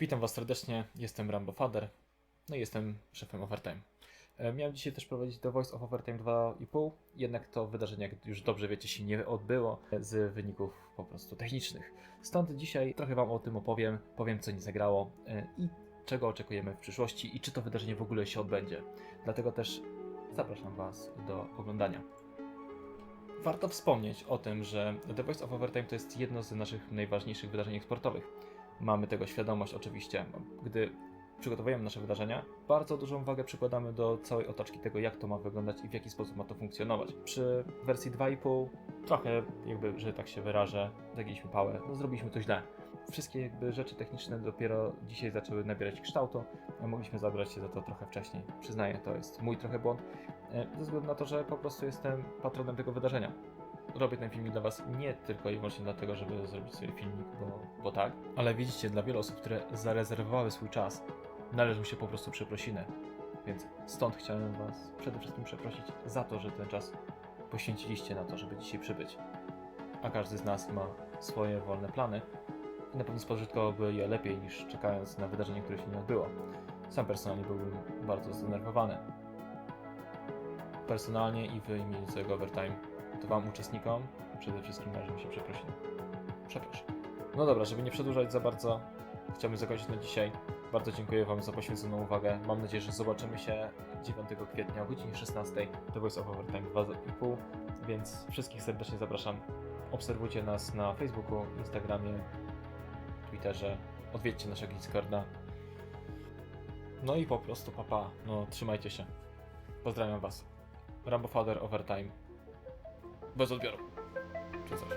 Witam Was serdecznie, jestem Rambo Fader, no i jestem szefem Overtime. E, Miałem dzisiaj też prowadzić The Voice of Overtime 2,5, jednak to wydarzenie, jak już dobrze wiecie, się nie odbyło z wyników po prostu technicznych. Stąd dzisiaj trochę Wam o tym opowiem, powiem co nie zagrało e, i czego oczekujemy w przyszłości i czy to wydarzenie w ogóle się odbędzie. Dlatego też zapraszam Was do oglądania. Warto wspomnieć o tym, że The Voice of Overtime to jest jedno z naszych najważniejszych wydarzeń sportowych. Mamy tego świadomość oczywiście, gdy przygotowujemy nasze wydarzenia, bardzo dużą wagę przykładamy do całej otoczki tego, jak to ma wyglądać i w jaki sposób ma to funkcjonować. Przy wersji 2,5 trochę, jakby, że tak się wyrażę, zagięliśmy pałę, no zrobiliśmy to źle. Wszystkie jakby rzeczy techniczne dopiero dzisiaj zaczęły nabierać kształtu, a mogliśmy zabrać się za to trochę wcześniej. Przyznaję, to jest mój trochę błąd, e, ze względu na to, że po prostu jestem patronem tego wydarzenia robię ten filmik dla Was nie tylko i wyłącznie dlatego, żeby zrobić sobie filmik, bo, bo tak, ale widzicie, dla wielu osób, które zarezerwowały swój czas, należą się po prostu przeprosiny. Więc stąd chciałem Was przede wszystkim przeprosić za to, że ten czas poświęciliście na to, żeby dzisiaj przybyć. A każdy z nas ma swoje wolne plany i na pewno spożytkowałby je lepiej niż czekając na wydarzenie, które się nie odbyło. Sam personalnie byłbym bardzo zdenerwowany. Personalnie i w imieniu całego Overtime to Wam, uczestnikom, przede wszystkim należą się przeprosiny. Przepraszam. No dobra, żeby nie przedłużać za bardzo, chciałbym zakończyć na dzisiaj. Bardzo dziękuję Wam za poświęconą uwagę. Mam nadzieję, że zobaczymy się 9 kwietnia o godzinie 16 The Voice of Overtime 2,5, więc wszystkich serdecznie zapraszam. Obserwujcie nas na Facebooku, Instagramie, Twitterze, odwiedźcie naszego Discorda. No i po prostu papa, no trzymajcie się. Pozdrawiam Was. Rambo Father Overtime. Bez odbioru. Czy coś.